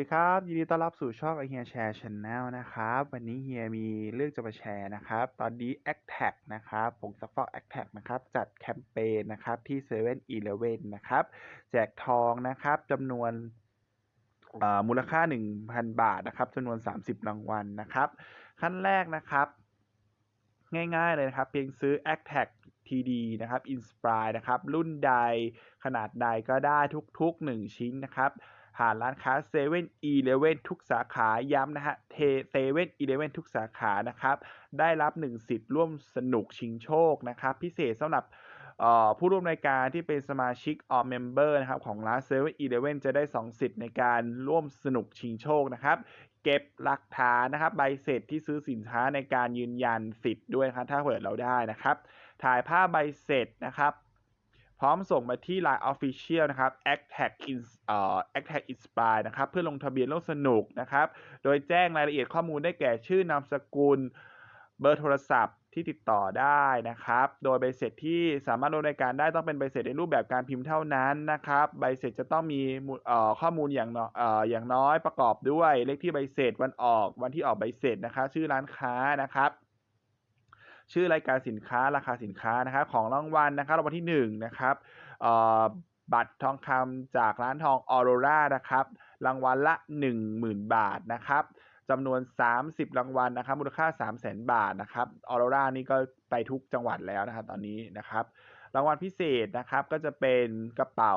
ดีครับ ยินดีต้อนรับสู่ช่องไอเฮียแชร์ชแนลนะครับ วันนี้เฮียมีเรื่องจะมาแชร์นะครับ ตอนนี้ a c t a g นะครับผงซักฟอก a c t a g นะครับ จัดแคมเปญนะครับที่7 e เ e ่ e อนะครับ แจกทองนะครับจำนวนมูลค่า 1,000 บาทนะครับจำนวน 30 รางวัลนะครับ ขั้นแรกนะครับ ง่ายๆเลยนะครับ เพียงซื้อ a c t a g TD นะครับ Inspire นะครับ รุ่นใดขนาดใดก็ได้ทุกๆ 1 ชิ้นนะครับ ผ่านร้านค้าเซเว่นอีเลเว่นทุกสาขาย้ำนะฮะเทเซเว่นอีเลเว่นทุกสาขานะครับได้รับ1สิทธิ์ร่วมสนุกชิงโชคนะครับพิเศษสำหรับผู้ร่วมรายการที่เป็นสมาชิกออมเมมเบอร์นะครับของร้านเซเว่นอีเลเว่นจะได้ 2 สิทธิ์ในการร่วมสนุกชิงโชคนะครับเก็บหลักฐานนะครับใบเสร็จที่ซื้อสินค้าในการยืนยันสิทธิ์ด้วยครับถ้าเปิดเราได้นะครับ ถ่ายภาพใบเสร็จนะครับ พร้อมส่งมาที่ Line Official นะครับ a c t a g in เอ่อ a c t a g Inspire นะครับเพื่อลงทะเบียนร่วมสนุกนะครับ โดยแจ้งรายละเอียดข้อมูลได้แก่ชื่อนามสกุล เบอร์โทรศัพท์ที่ติดต่อได้นะครับ โดยใบเสร็จที่สามารถดำเนินการได้ต้องเป็นใบเสร็จในรูปแบบการพิมพ์เท่านั้นนะครับ ใบเสร็จจะต้องมีข้อมูลอย่างอย่างน้อยประกอบด้วยเลขที่ใบเสร็จวันออกวันที่ออกใบเสร็จนะครับ ชื่อร้านค้านะครับ ชื่อรายการสินค้าราคาสินค้านะครับ ของรางวัลนะครับรางวัลที่1นะครับบัตรทองคำจากร้านทองออโรรานะครับรางวัลละ 10,000 บาทนะครับจำนวน 30 รางวัลนะครับ มูลค่า 3 0 0 0 0 0 บาทนะครับออโรรานี่ก็ไปทุกจังหวัดแล้วนะครับตอนนี้นะครับ รางวัลพิเศษนะครับก็จะเป็นกระเป๋า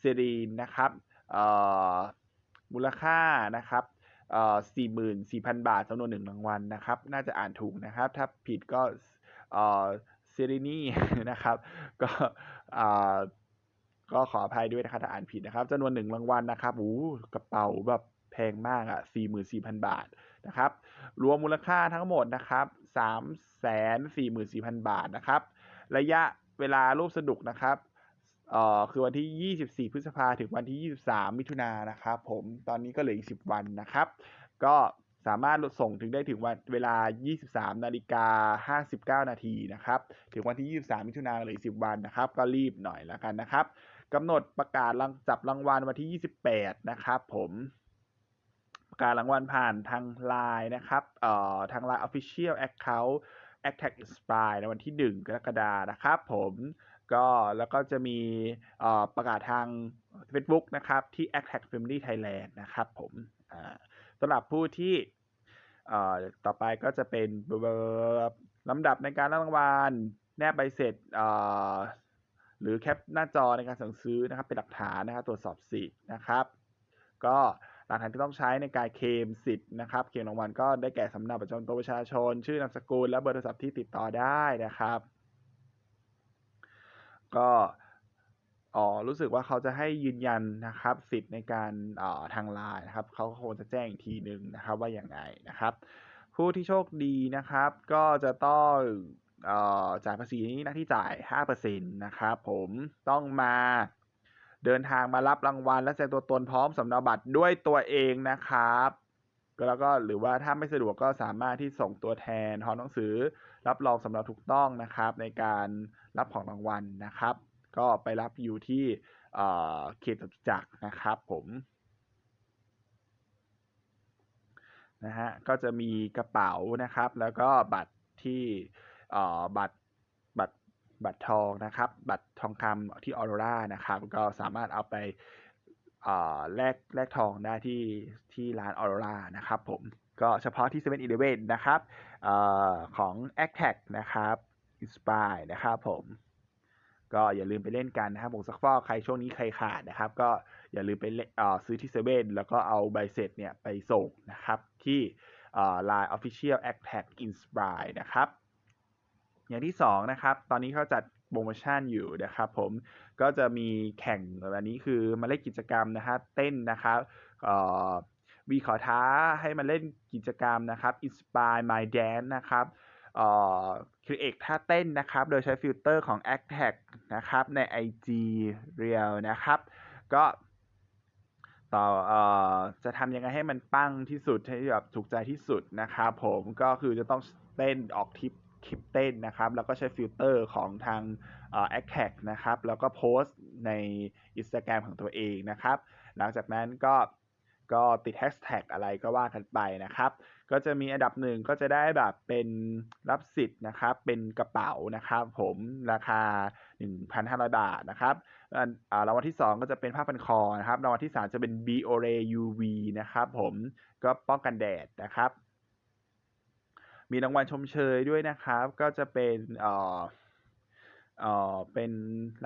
ซีรีนนะครับมูลค่านะครับ สี่หมื่นสี่พันบาทจำนวนหนึ่งรางวัลนะครับ น่าจะอ่านถูกนะครับ ถ้าผิดก็เอ่อเซรีนี่นะครับ ก็อ่าก็ขออภัยด้วยนะครับถ้าอ่านผิดนะครับจำนวนหนึ่งรางวัลนะครับโอ้กระเป๋าแบบแพงมากอะสี่หมื่นสี่พันบาทนะครับ รวมมูลค่าทั้งหมดนะครับสามแสนสี่หมื่นสี่พันบาทนะครับ ระยะเวลารูปสนุกนะครับ เอ่อคือวันที่ 24 พฤษภาถึงวันที่ 23 มิถุนายนนะครับผมตอนนี้ก็เหลืออีก 10 วันนะครับ ก็สามารถส่งถึงได้ถึงวันเวลา 23 นาฬิกา 59 นาทีนะครับ ถึงวันที่ 23 มิถุนายนเหลืออีก 10 วันนะครับ ก็รีบหน่อยแล้วกันนะครับกำหนดประกาศรางจับรางวัลวันที่ 28 นะครับผมประกาศรางวัลผ่านทางไลน์นะครับเอ่อทางไลน์ Official Account a t t a c Inspire ในวันที่ 1 กรกฎาคมนะครับผม ก็แล้วก็จะมีประกาศทาง Facebook นะครับที่ Attack Family Thailand นะครับผมสำหรับผู้ที่ต่อไปก็จะเป็นลำดับในการรับรางวัลแนบใบเสร็จหรือแคปหน้าจอในการสั่งซื้อนะครับเป็นหลักฐานนะครับตรวจสอบสิทธิ์นะครับ ก็หลักฐานที่ต้องใช้ในการเคมสิทธิ์นะครับเคมรางวัลก็ได้แก่สำเนาประจำตัวประชาชน ชื่อนามสกุลและเบอร์โทรศัพท์ที่ติดต่อได้นะครับ ก็อ๋อรู้สึกว่าเขาจะให้ยืนยันนะครับ สิทธิ์ในการอ่อทางไลน์นะครับเขาคงจะแจ้งอีกทีหนึ่งนะครับว่าอย่างไรนะครับ ผู้ที่โชคดีนะครับ ก็จะต้องออจ่ายภาษีหน้าที่จ่าย 5%นะครับผมต้องมาเดินทางมารับรางวัลและแสดงตัวตนพร้อมสำเนาบัตรด้วยตัวเองนะครับ แล้วก็หรือว่าถ้าไม่สะดวกก็สามารถที่ส่งตัวแทนพร้อมหนังสือ รับรองสำเนาถูกต้องนะครับ ในการรับของรางวัลนะครับ ก็ไปรับอยู่ที่เขตจตุจักรนะครับผมนะฮะก็จะมีกระเป๋านะครับ แล้วก็บัตรที่บัตรบัตรบัตรทองนะครับ บัตรทองคำที่ออโรรานะครับ ก็สามารถเอาไป แลกแลกทองได้ที่ที่ร้านออโรรานะครับผมก็เฉพาะที่7 e เ e ่ e อนะครับอของ a c t a c นะครับ Inspire นะครับผมก็อย่าลืมไปเล่นกันนะครับผมสักฟอกใครช่วงนี้ใครขาดนะครับ ก็อย่าลืมไปซื้อที่เซเว่นแล้วก็เอาใบเสร็จเนี่ยไปส่งนะครับ ที่ Line Official a c t a c Inspire นะครับ อย่างที่ 2 นะครับ ตอนนี้เขาจัด โปรโมชั่นอยู่นะครับผมก็จะมีแข่งอันนี้คือมาเล่นกิจกรรมนะฮะเต้นนะครับวีขอท้าให้มาเล่นกิจกรรมนะครับ Inspire My Dance นะครับเอ่อครีเอทท่าเต้นนะครับ โดยใช้ฟิลเตอร์ของ a c t a g นะครับใน IG Reel นะครับ ก็ต่อเอ่อจะทำยังไงให้มันปั้งที่สุดให้แบบถูกใจที่สุดนะครับผมก็คือจะต้องเต้นออกทิป คลิปเต้นนะครับ แล้วก็ใช้ฟิลเตอร์ของทางแอคแท็กนะครับ แล้วก็โพสต์ใน Instagram ของตัวเองนะครับ หลังจากนั้นก็ก็ติดแฮชแท็กอะไรก็ว่ากันไปนะครับ ก็จะมีอันดับหนึ่งก็จะได้แบบเป็นรับสิทธิ์นะครับ เป็นกระเป๋านะครับ ผมราคา 1,500 บาทนะครับอันอ่ารางวัลที่ 2 ก็จะเป็นผ้าพันคอนะครับรางวัลที่ 3 จะเป็น b o r e UV นะครับ ผมก็ป้องกันแดดนะครับ มีรางวัลชมเชยด้วยนะครับ ก็จะเป็นเอ่อเอ่อเป็น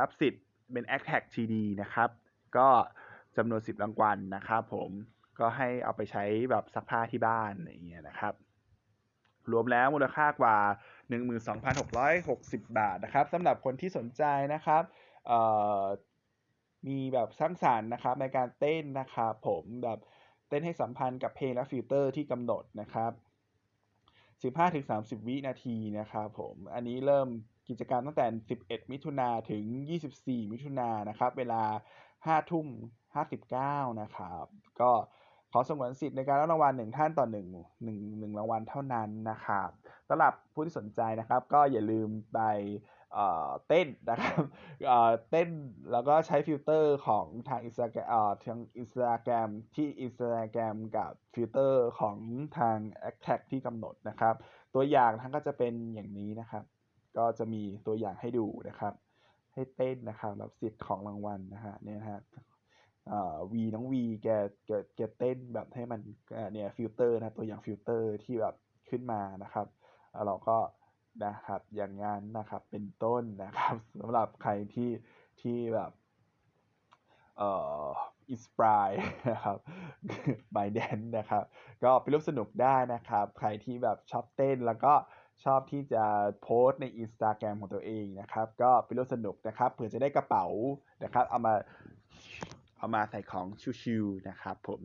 รับสิทธิ์เป็น a c t a g TD นะครับ ก็จำนวน 10 รางวัลนะครับผมก็ให้เอาไปใช้แบบซักผ้าที่บ้านอย่างเงี้ยนะครับ รวมแล้วมูลค่ากว่า 12,660 บาทนะครับสำหรับคนที่สนใจนะครับเอ่อมีแบบสร้างสรรค์นะครับในการเต้นนะครับผมแบบเต้นให้สัมพันธ์กับเพลงและฟิลเตอร์ที่กำหนดนะครับ 15-30 วินาทีนะครับผมอันนี้เริ่มกิจกรรมตั้งแต่ 11 มิถุนาถึง 24 มิถุนานะครับ เวลา 5 ทุ่ม 59 นะครับ ก็ ขอสงวนสิทธิ์ในการรับรางวัลหนึ่งท่านต่อหนึ่งหนึ่งหนึ่งรางวัลเท่านั้นนะครับสำหรับผู้ที่สนใจนะครับ ก็อย่าลืมไปเต้นนะครับเต้นแล้วก็ใช้ฟิลเตอร์ของทางอินสตาแกรมเอ่อทางอินสตาแกรมที่อินสตาแกรมกับฟิลเตอร์ของทาง a c t a g ที่กำหนดนะครับ ตัวอย่างทั้งก็จะเป็นอย่างนี้นะครับ ก็จะมีตัวอย่างให้ดูนะครับ ให้เต้นนะครับรับสิทธิ์ของรางวัลนะฮะเนี่ยนะ วีน้องวีแกแกแกเต้นแบบให้มันเอ่อเนี่ยฟิลเตอร์นะตัวอย่างฟิลเตอร์ที่แบบขึ้นมานะครับเราก็นะครับอย่างงั้นนะครับเป็นต้นนะครับสำหรับใครที่ที่แบบเอ่ออินสปายนะครับบายแดนนะครับ ก็ไปร่วมสนุกได้นะครับ ใครที่แบบชอบเต้นแล้วก็ชอบที่จะโพสต์ใน Instagram ของตัวเองนะครับ ก็ไปร่วมสนุกนะครับเผื่อจะได้กระเป๋านะครับ เอามา เอามาใส่ของชิวๆนะครับผม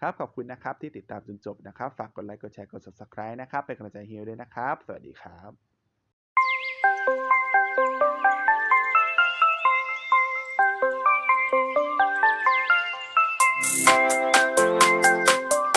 ครับขอบคุณนะครับที่ติดตามจนจบนะครับ ฝากกดไลค์กดแชร์กด subscribe นะครับ เป็นกำลังใจเฮียด้วยนะครับ สวัสดีครับ